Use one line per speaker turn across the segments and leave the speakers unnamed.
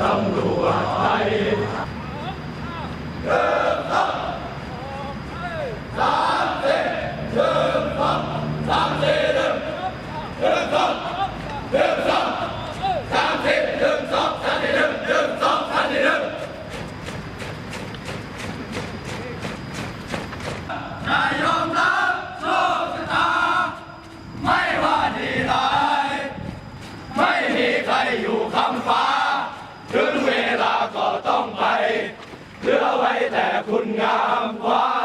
ตตำรวจไทย เหลือไว้แต่คุณงามความ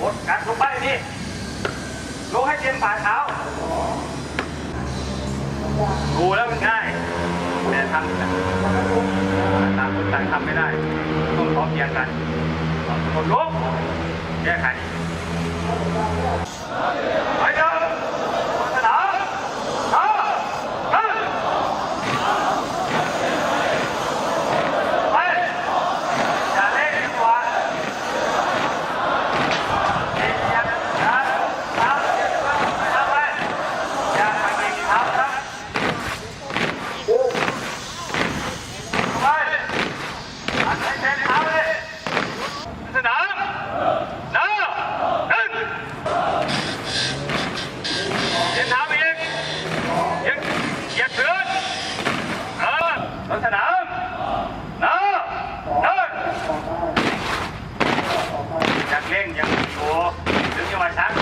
กดกัดลงไปนี่ลงให้เต็มฝ่าเท้าดูแล้วมันง่ายแต่ทำนะตามคนต่างทำไม่ได้ ต้องพร้อมเพียงกันคดลุกแก้ไข จังหวัดช้าง